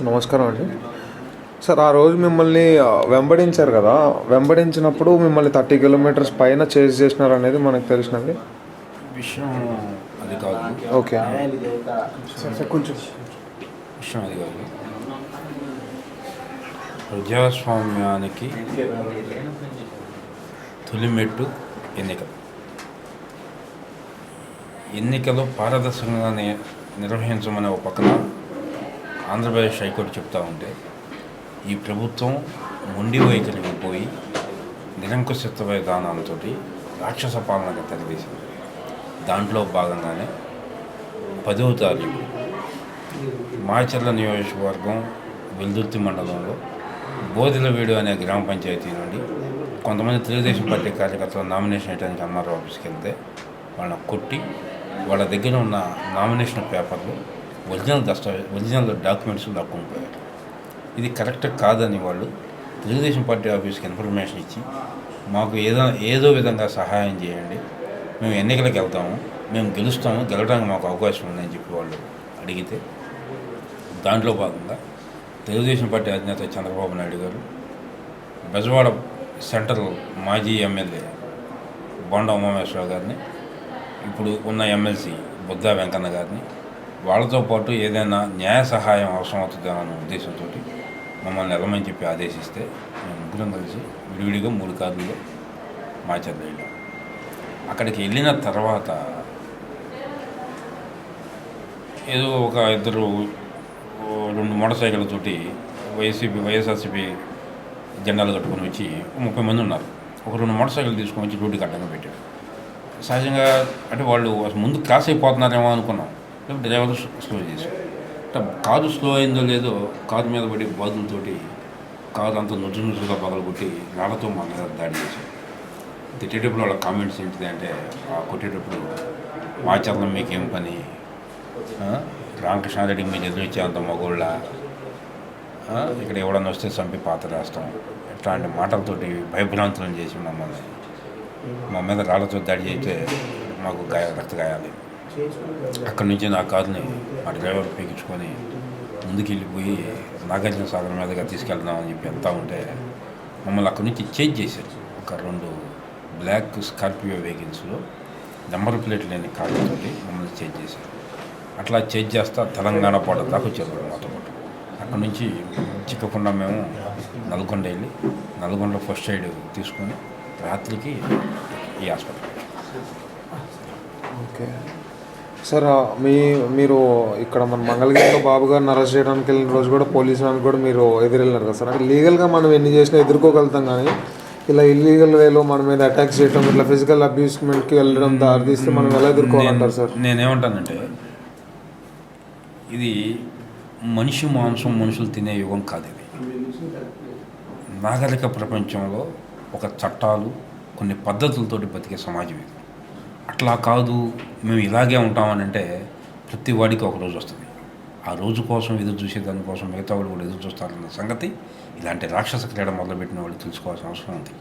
నమస్కారం అండి. సార్ ఆ రోజు మిమ్మల్ని వెంబడించారు కదా. వెంబడించినప్పుడు మిమ్మల్ని థర్టీ కిలోమీటర్స్ పైన చేజ్ చేసినారు అనేది మనకు తెలిసినది విషయం అది కాదు. ఓకే. కొంచెం. విషయం అది కాదు. ప్రజాస్వామ్యానికి తొలిమెట్టు ఎన్నిక. ఎన్నికలు పారదర్శకంగా నిర్వహించమని ఒక పక్కన ఆంధ్రప్రదేశ్ హైకోర్టు చెప్తా ఉంటే ఈ ప్రభుత్వం మొండి వైఖరికి పోయి నిరంకుశత్వ విధానాలతో రాక్షస పాలనగా తెరదీసింది దాంట్లో భాగంగానే పదవ తారీఖు మాచర్ల నియోజకవర్గం వెల్దుర్తి మండలంలో బోధిలవీడు అనే గ్రామ పంచాయతీ నుండి కొంతమంది తెలుగుదేశం పార్టీ కార్యకర్తలు నామినేషన్ వేయడానికి అన్నారు ఆఫీస్కి వెళ్తే వాళ్ళని కొట్టి వాళ్ళ దగ్గర ఉన్న నామినేషన్ పేపర్లు ఒరిజినల్ దస్తావే ఒరిజినల్ డాక్యుమెంట్స్ లాక్కొని పోయారు ఇది కరెక్ట్ కాదని వాళ్ళు తెలుగుదేశం పార్టీ ఆఫీస్కి ఇన్ఫర్మేషన్ ఇచ్చి మాకు ఏదో ఏదో విధంగా సహాయం చేయండి మేము ఎన్నికలకు వెళ్తాము మేము గెలుస్తాము గెలవడానికి మాకు అవకాశం ఉందని చెప్పి వాళ్ళు అడిగితే దాంట్లో భాగంగా తెలుగుదేశం పార్టీ అధినేత చంద్రబాబు నాయుడు గారు బెజవాడ సెంట్రల్ మాజీ ఎమ్మెల్యే బొండ ఉమామేశ్వరరావు గారిని ఇప్పుడు ఉన్న ఎమ్మెల్సీ బుద్ధా వెంకన్న గారిని వాళ్ళతో పాటు ఏదైనా న్యాయ సహాయం అవసరం అనే ఉద్దేశంతో మమ్మల్ని వెళ్ళమని చెప్పి ఆదేశిస్తే మేము ముగ్గురం కలిసి విడివిడిగా మూడు కార్లు మాచర్ల వెళ్ళాం. అక్కడికి వెళ్ళిన తర్వాత ఏదో ఒక ఇద్దరు రెండు మోటార్ సైకిళ్ళతోటి వైసీపీ వైఎస్ఆర్సీపీ జెండాలు కట్టుకొని వచ్చి ముప్పై మంది ఉన్నారు. ఒక రెండు మోటార్ సైకిల్ తీసుకొని వచ్చి రోడ్డుకి అడ్డంగా పెట్టాడు సహజంగా అంటే వాళ్ళు ముందు క్రాస్ అయిపోతున్నారేమో అనుకున్నాం. లేకపోతే డ్రైవర్ స్లో చేశారు అంటే కారు స్లో అయిందో లేదో కారు మీద పడి బాధలతోటి కారు అంతా నుజ్జు నుజ్జుగా పగలగొట్టి రాళ్ళతో మా మీద దాడి చేశాడు తిట్టేటప్పుడు వాళ్ళ కామెంట్స్ ఏంటిది అంటే ఆ కొట్టేటప్పుడు ఆచరణ మీకేం పని? ఆ? రామకృష్ణారెడ్డికి మీరు ఎదురొచ్చే అంత మగోళ్ళ? ఇక్కడ ఎవడన్నా వస్తే చంపి పాత రాస్తాం. ఇట్లాంటి మాటలతోటి భయభ్రాంతులను చేసి మమ్మల్ని. మా మీద రాళ్ళతో దాడి చేస్తే మాకు గాయ రక్త గాయాలి. అక్కడి నుంచి నా కారుని మా డ్రైవర్ ఉపయోగించుకొని ముందుకు వెళ్ళిపోయి నాగార్జున సాగర్ మీదుగా తీసుకెళ్దామని చెప్పి వెళ్తా ఉంటే మమ్మల్ని అక్కడి నుంచి చేంజ్ చేశారు. ఒక రెండు బ్లాక్ స్కార్పియో వెహికల్స్లో నెంబర్ ప్లేట్ లేని కార్తో మమ్మల్ని చేంజ్ చేశారు. అట్లా చేంజ్ చేస్తా తెలంగాణ బార్డర్ దాకా వచ్చారు మాతో పాటు అక్కడ నుంచి చిక్కకుండా మేము నల్గొండ వెళ్ళి నల్గొండలో ఫస్ట్ ఎయిడ్ తీసుకొని రాత్రికి ఈ హాస్పిటల్ ఓకే. సార్ మీ మీరు ఇక్కడ మన మంగళగిరిలో బాబు గారిని అరెస్ట్ చేయడానికి వెళ్ళిన రోజు కూడా పోలీస్ వాళ్ళకి కూడా మీరు ఎదురెళ్ళినారు కదా సార్. అంటే లీగల్గా మనం ఎన్ని చేసినా ఎదుర్కోగలుగుతాం కానీ ఇలా ఇల్లీగల్ వేలో మన మీద అటాక్ చేయడం ఇట్లా ఫిజికల్ అబ్యూస్మెంట్కి వెళ్ళడం దారితీస్తే మనం ఎలా ఎదుర్కోవాలంటారు సార్? నేనేమంటానంటే ఇది మనిషి మాంసం మనుషులు తినే యుగం కాదు ఇది. నాగరిక ప్రపంచంలో ఒక చట్టాలు కొన్ని పద్ధతులతోటి బతికే సమాజం ఇది. అట్లా కాదు. మేము ఇలాగే ఉంటామని అంటే ప్రతి వాడికి ఒక రోజు వస్తుంది. ఆ రోజు కోసం ఎదురు చూసే దానికోసం మిగతా వాళ్ళు కూడా ఎదురు చూస్తారన్న సంగతి ఇలాంటి రాక్షస క్రీడ మొదలుపెట్టిన వాళ్ళు తెలుసుకోవాల్సిన అవసరం ఉంది.